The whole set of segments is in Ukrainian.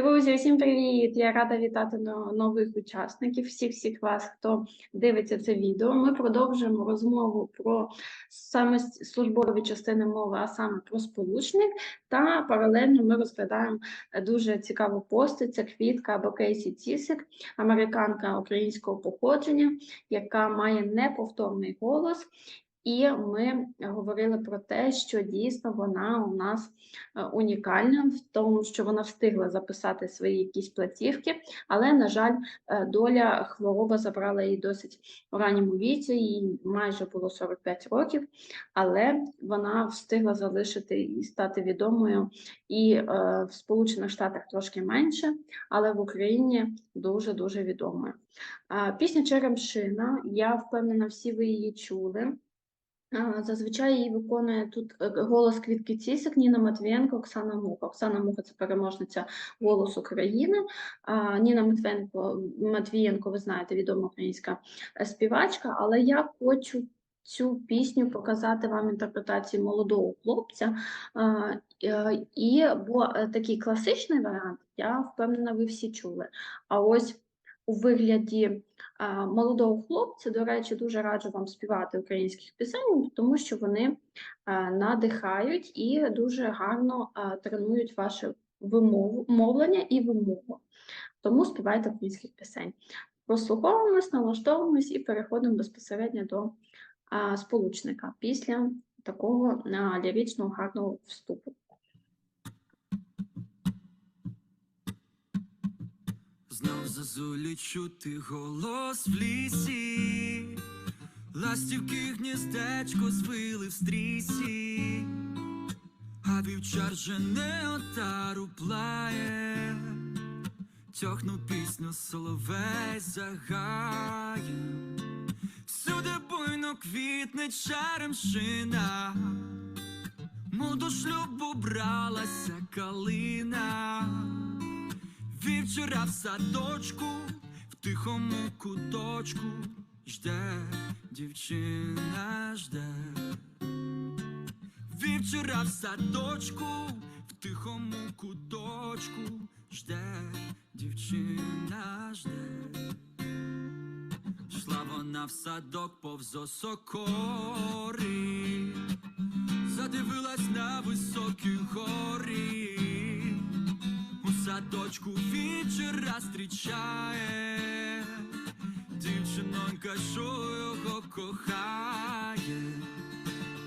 Друзі, усім привіт! Я рада вітати но- нових учасників, всіх всіх вас, хто дивиться це відео. Ми продовжуємо розмову про саме службові частини мови, а саме про сполучник. Та паралельно ми розглядаємо дуже цікаву постать. Це квітка або Кейсі Цісик, американка українського походження, яка має неповторний голос. І ми говорили про те, що дійсно вона у нас е, унікальна в тому, що вона встигла записати свої якісь платівки, але, на жаль, е, доля хвороба забрала її досить у ранньому віці, їй майже було 45 років, але вона встигла залишити і стати відомою і е, в Сполучених Штатах трошки менше, але в Україні дуже-дуже відомою. Пісня Черемшина, я впевнена, всі ви її чули. Зазвичай її виконує тут е, голос Квітки Цісик, Ніна Матвієнко, Оксана Муха. Оксана Муха це переможниця «Голос України». Ніна Матвієнко, Матвієнко, ви знаєте, відома українська е, співачка, але я хочу цю пісню показати вам інтерпретацію молодого хлопця. Е, І бо такий класичний варіант, я впевнена, ви всі чули. А ось у вигляді молодого хлопця, до речі, дуже раджу вам співати українських пісень, тому що вони надихають і дуже гарно тренують ваше вимову, мовлення і вимову. Тому співайте українських пісень. Прослуховуємось, налаштовуємось і переходимо безпосередньо до сполучника після такого ліричного гарного вступу. Знов зазулі чути голос в лісі, ластівки гніздечко звили в стрісі, а вівчар жене отару плає, тьохну пісню соловей загає, всюди буйно квітне черемшина, мов до шлюбу бралася калина. Вівчора в садочку, в тихому куточку жде, дівчина жде. Вівчора в садочку, в тихому куточку жде, дівчина жде. Шла вона в садок повз осокори, задивилась на високі гори. У садочку вечора зустрічає, дівчинонька, що його кохає,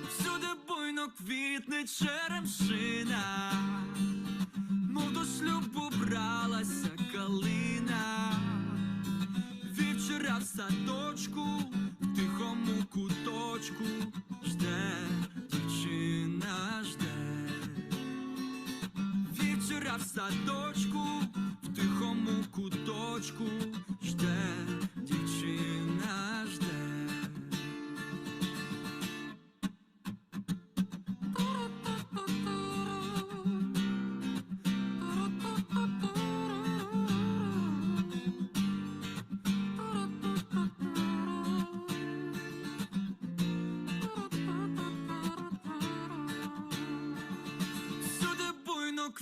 всюди буйно квітне черемшина, мов до шлюбу бралася калина, вечора в садочку, в садочку, в тихому куточку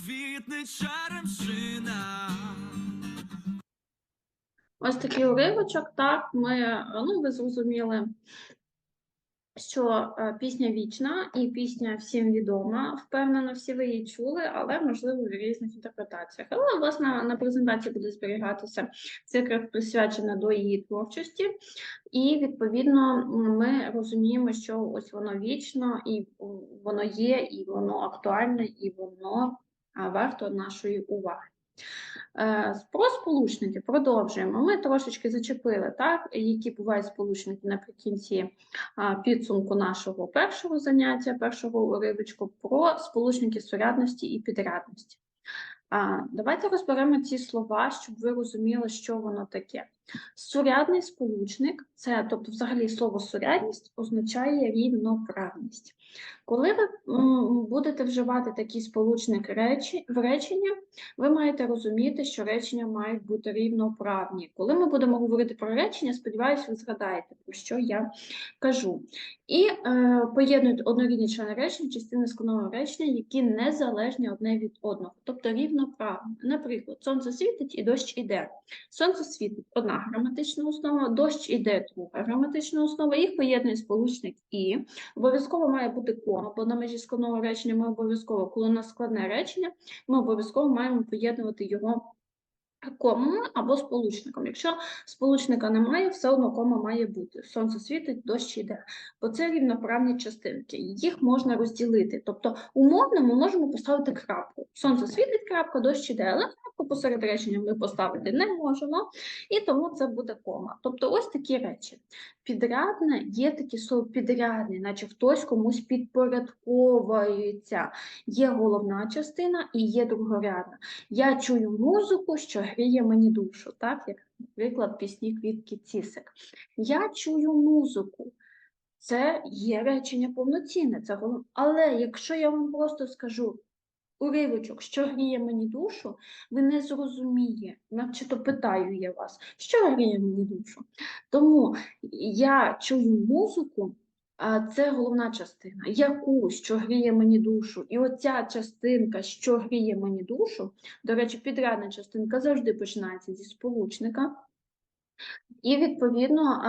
квітне черемшина. Ось такий уривочок. Так, ми, ну, ви зрозуміли, що е, пісня вічна і пісня всім відома. Впевнено, всі ви її чули, але можливо в різних інтерпретаціях. Але власне на презентації буде зберігатися цикл присвячений до її творчості, і відповідно ми розуміємо, що ось воно вічно, і воно є, і воно актуальне, і воно варто нашої уваги. Е, Про сполучники продовжуємо. Ми трошечки зачепили, так, які бувають сполучники наприкінці підсумку нашого першого заняття, першого уривочку, про сполучники сурядності і підрядності. Давайте розберемо ці слова, щоб ви розуміли, що воно таке. Сурядний сполучник, це, тобто, взагалі слово сурядність означає рівноправність. Коли ви будете вживати такий сполучник речі, в речення, ви маєте розуміти, що речення мають бути рівноправні. Коли ми будемо говорити про речення, сподіваюся, ви згадаєте, про що я кажу. І е, поєднують однорідні члени речення, частини складного речення, які незалежні одне від одного, тобто рівноправні. Наприклад, сонце світить і дощ іде. Сонце світить одна граматична основа, дощ іде друга граматична основа, їх поєднує сполучник і. Обов'язково має бути кома, бо на межі складного речення ми обов'язково, коли у нас складне речення, ми обов'язково маємо поєднувати його комами або сполучником. Якщо сполучника немає, все одно кома має бути. Сонце світить, дощ іде. Бо це рівноправні частинки. Їх можна розділити. Тобто, умовно ми можемо поставити крапку. Сонце світить, крапка, дощ іде, але крапку посеред речення ми поставити не можемо, і тому це буде кома. Тобто, ось такі речі. Підрядне є такі слово підрядне, наче хтось комусь підпорядковується. Є головна частина і є другорядна. Я чую музику, що гріє мені душу, так як, наприклад, пісні квітки Цісик. Я чую музику. Це є речення повноцінне, це голов... але якщо я вам просто скажу уривочок, що гріє мені душу, ви не зрозуміє, наче-то питаю я вас, що гріє мені душу. Тому я чую музику, це головна частина, яку, що гріє мені душу. І оця частинка, що гріє мені душу, до речі, підрядна частинка завжди починається зі сполучника. І, відповідно,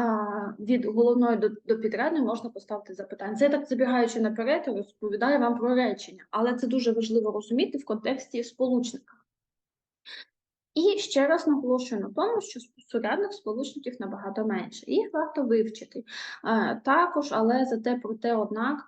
від головної до, підрядної можна поставити запитання. Це я так забігаючи наперед, розповідаю вам про речення, але це дуже важливо розуміти в контексті сполучника. І ще раз наголошую на тому, що сурядних сполучників набагато менше. Їх варто вивчити також, але зате проте однак,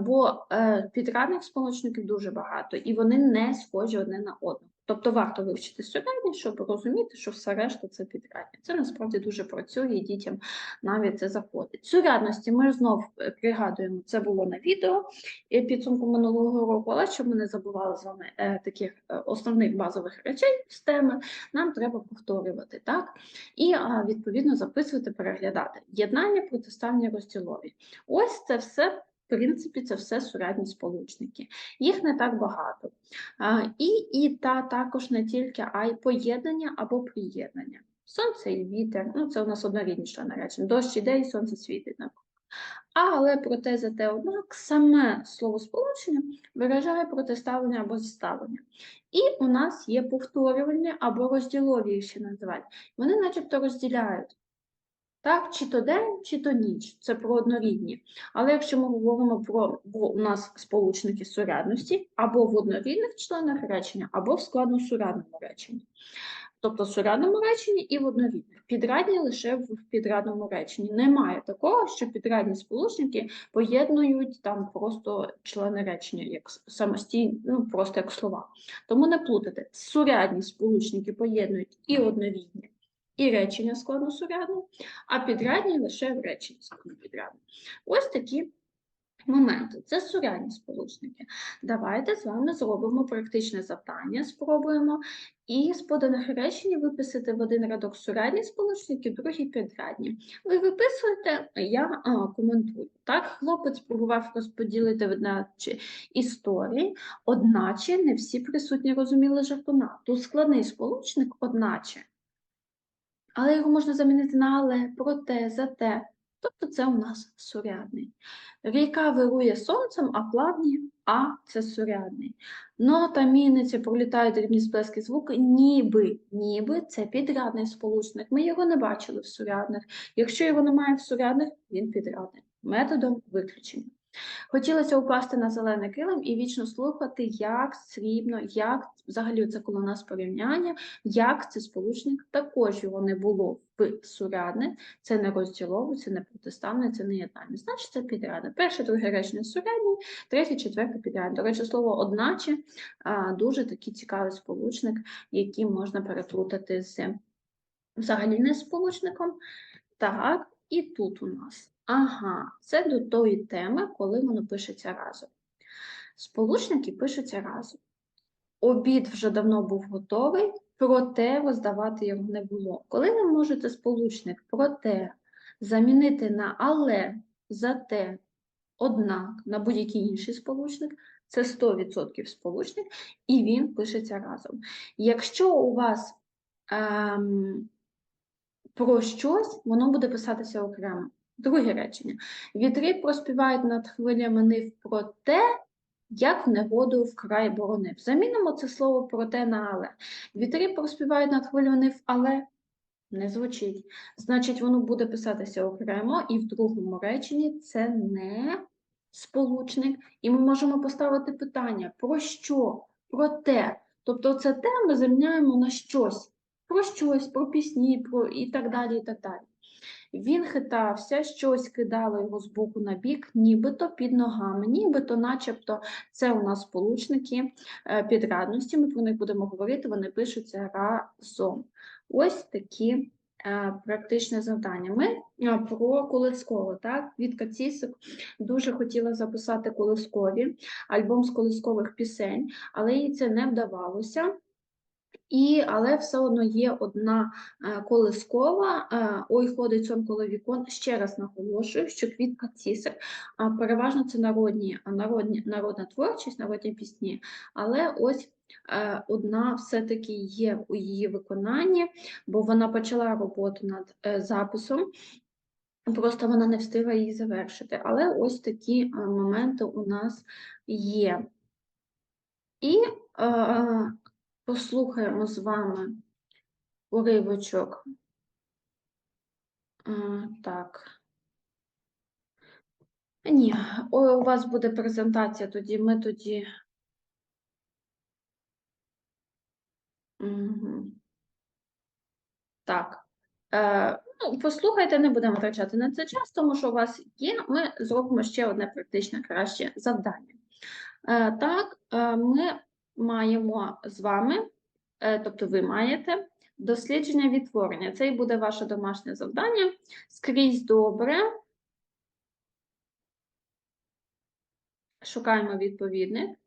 бо е, підрядних сполучників дуже багато, і вони не схожі одне на одного. Тобто варто вивчити сурядні, щоб розуміти, що все решта це підрядні. Це насправді дуже працює, і дітям навіть це заходить. Сурядності ми знов е, пригадуємо, це було на відео е, підсумку минулого року, але щоб ми не забували з вами е, таких основних базових речей з теми, нам треба повторювати, так? І відповідно записувати, переглядати. Єднання, протиставні розділові. Ось це все. В принципі, це все сурядні сполучники. Їх не так багато. І, і та також не тільки, а й поєднання або приєднання. Сонце і вітер, ну це у нас однорідні члени. Дощ іде і сонце світить. наприклад. Але проте зате однак саме словосполучення виражає протиставлення або зіставлення. І у нас є повторювальні або розділові ще називають. Вони начебто розділяють. Так, чи то день, чи то ніч, це про однорідні. Але якщо ми говоримо про бо у нас сполучники сурядності або в однорідних членах речення, або в складносурядному реченні. Тобто в сурядному реченні і в однорідних. Підрядні лише в підрядному реченні. Немає такого, що підрядні сполучники поєднують там просто члени речення як самостійно, ну просто як слова. Тому не плутайте. Сурядні сполучники поєднують і однорідні, і речення складносурядне, а підрядні лише в реченні складнопідрядне. Ось такі моменти. Це сурядні сполучники. Давайте з вами зробимо практичне завдання, спробуємо. І з поданих речень виписати в один рядок сурядні сполучники, другий підрядні. Ви виписуєте, я а, коментую. Так, хлопець пробував розподілити одначе історії, одначе не всі присутні розуміли жартуна. Тут складний сполучник одначе. Але його можна замінити на але, проте, зате. Тобто це у нас сурядний. Ріка вирує сонцем, а плавні А це сурядний. Нота міниться, пролітають дрібні сплески звуку, ніби, ніби це підрядний сполучник. Ми його не бачили в сурядних. Якщо його немає в сурядних, він підрядний. Методом виключення. Хотілося упасти на зелений килим і вічно слухати, як срібно, як взагалі це коли у нас порівняння, як це сполучник також його не було в сурядне, це не розділове, це не протиставне, це не єднання. Значить, це підрядне. Перше, друге речення сурядні, третє, четверте підрядне. До речі, слово одначе дуже такий цікавий сполучник, який можна переплутати з взагалі не сполучником. Так, і тут у нас. Ага, це до тої теми, коли воно пишеться разом. Сполучники пишуться разом. обід вже давно був готовий, проте роздавати його не було. Коли ви можете сполучник проте замінити на але, зате, однак на будь-який інший сполучник, це 100% сполучник, і він пишеться разом. Якщо у вас ем, про щось, воно буде писатися окремо. Друге речення. Вітри проспівають над хвилями нив про те, як негоду вкрай боронив. Замінимо це слово проте на але. Вітри проспівають над хвилями нив, але не звучить. Значить, воно буде писатися окремо, і в другому реченні це не сполучник. І ми можемо поставити питання: про що? Про те. Тобто, це те ми заміняємо на щось. Про щось, про пісні, про і так далі. і так далі. Він хитався, щось кидало його з боку на бік, нібито під ногами, нібито, начебто, це у нас сполучники е, підрядності. Ми про них будемо говорити, вони пишуться разом. Ось такі е, практичні завдання. Ми е, про колисково, так, від Кацісик дуже хотіла записати колискові, альбом з колискових пісень, але їй це не вдавалося. І, але все одно є одна е, колискова, е, ой, ходить сон коло вікон. Ще раз наголошую, що квітка цісик, а переважно це народні, народні, народна творчість, народні пісні, але ось е, одна все-таки є у її виконанні, бо вона почала роботу над записом. Просто вона не встигла її завершити. Але ось такі моменти у нас є. І е, послухаємо з вами уривочок. Так. Ні, ой, у вас буде презентація, тоді ми тоді. Мгм. Так. Е, ну, послухайте, не будемо втрачати на це час, тому що у вас є. Ми зробимо ще одне практичне краще завдання. Е, так, е, ми маємо з вами, е, тобто ви маєте дослідження відтворення. Це і буде ваше домашнє завдання. Скрізь добре. Шукаємо відповідник.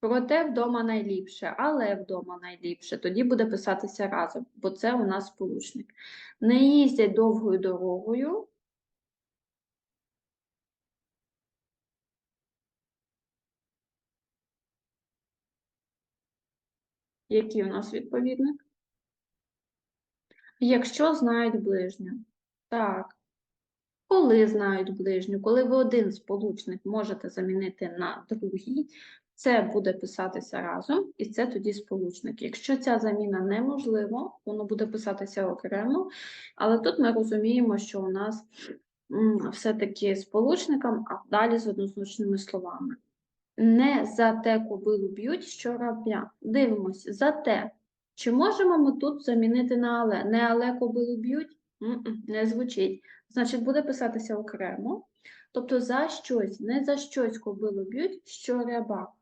Проте вдома найліпше, але вдома найліпше. Тоді буде писатися разом, бо це у нас сполучник. Не їздять довгою дорогою. Який у нас відповідник? Якщо знають ближню. Так. Коли знають ближню, коли ви один сполучник можете замінити на другий, це буде писатися разом, і це тоді сполучник. Якщо ця заміна неможлива, воно буде писатися окремо, але тут ми розуміємо, що у нас все-таки сполучником, а далі з однозначними словами. Не за те кобилу б'ють, що рабля. Дивимось, за те. Чи можемо ми тут замінити на але? Не але кобилу б'ють? Не звучить. Значить, буде писатися окремо. Тобто за щось, не за щось кобилу б'ють, що ряба.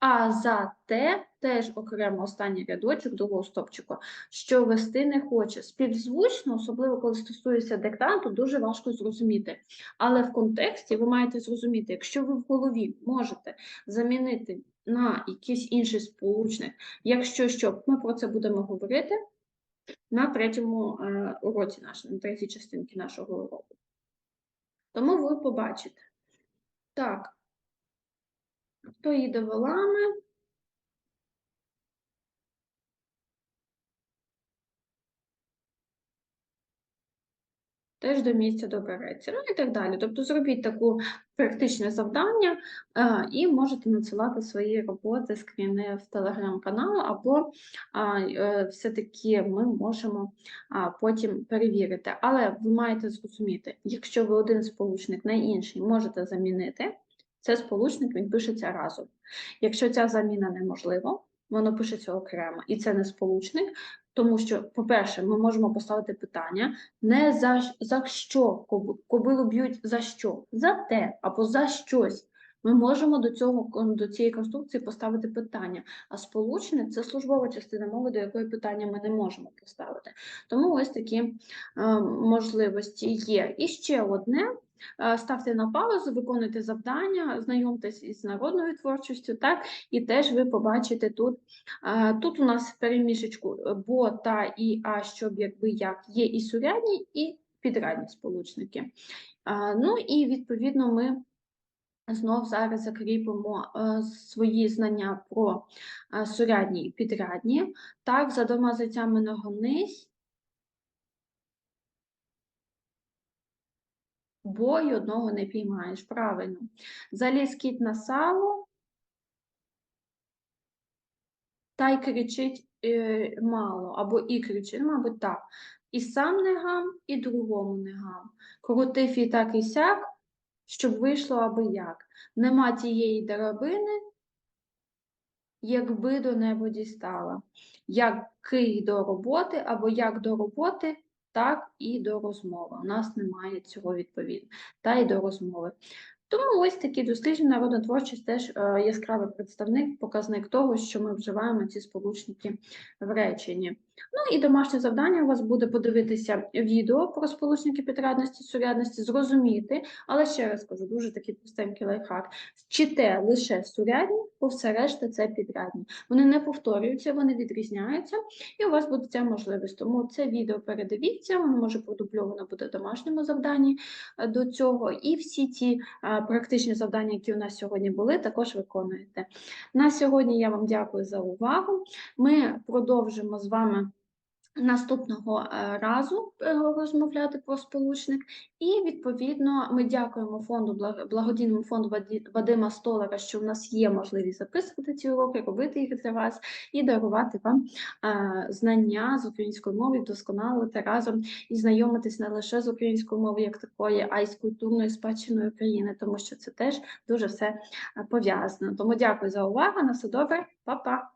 А за те, теж окремо останній рядочок другого стопчика, що вести не хоче. Співзвучно, особливо коли стосується диктанту, дуже важко зрозуміти. Але в контексті ви маєте зрозуміти, якщо ви в голові можете замінити на якийсь інший сполучник, якщо що, ми про це будемо говорити на третьому е, уроці нашому, на третій частинці нашого уроку. Тому ви побачите. Так. Хто їде волами? Теж до місця добереться, ну і так далі. Тобто зробіть таку практичне завдання е, і можете надсилати свої роботи, скріни в телеграм-канал, або е, все-таки ми можемо а, потім перевірити. Але ви маєте зрозуміти, якщо ви один сполучник на інший можете замінити, це сполучник він пишеться разом. Якщо ця заміна неможлива, воно пишеться окремо, і це не сполучник, тому що, по-перше, ми можемо поставити питання не за, за що кобилу б'ють за що, за те або за щось. Ми можемо до цього до цієї конструкції поставити питання, а сполучник це службова частина мови, до якої питання ми не можемо поставити. Тому ось такі е, можливості є. І ще одне. Е, Ставте на паузу, виконуйте завдання, знайомтесь із народною творчістю, так, і теж ви побачите тут. е, Тут у нас в перемішечку е, бо, та, і, а, щоб, якби, як, є і сурядні, і підрядні сполучники. Ну і відповідно ми знов зараз закріпимо свої знання про сурядні і підрядні. Так, за двома зайцями не гонись. Одного не піймаєш. Правильно. Заліз кіт на сало. Та й кричить е, мало, або і кричить, ну, мабуть, так. І сам не гам, і другому не гам. Крутив і так і сяк, щоб вийшло аби як. Нема тієї драбини, якби до неба дістала. Як кий до роботи, або як до роботи, так і до розмови. У нас немає цього відповідно. Та й до розмови. Тому ось такі дослідження народна творчість теж е, яскравий представник, показник того, що ми вживаємо ці сполучники в реченні. Ну і домашнє завдання у вас буде подивитися відео про сполучники підрядності, сурядності, зрозуміти, але ще раз кажу, дуже такий простенький лайфхак. Вчите лише сурядні, бо все решта це підрядні. Вони не повторюються, вони відрізняються, і у вас буде ця можливість. Тому це відео передивіться, воно може продубльовано буде в домашньому завданні е, до цього. І всі ті е, практичні завдання, які у нас сьогодні були, також виконуєте. На сьогодні я вам дякую за увагу. Ми продовжимо з вами. Наступного е, разу е, розмовляти про сполучник, і відповідно ми дякуємо фонду благ- благодійному фонду Вадима Столара, що в нас є можливість записувати ці уроки, робити їх для вас і дарувати вам е, знання з української мови, вдосконалити разом і знайомитись не лише з українською мовою як такою, а й з культурною спадщиною України, тому що це теж дуже все пов'язано. Тому дякую за увагу. На все добре, па-па.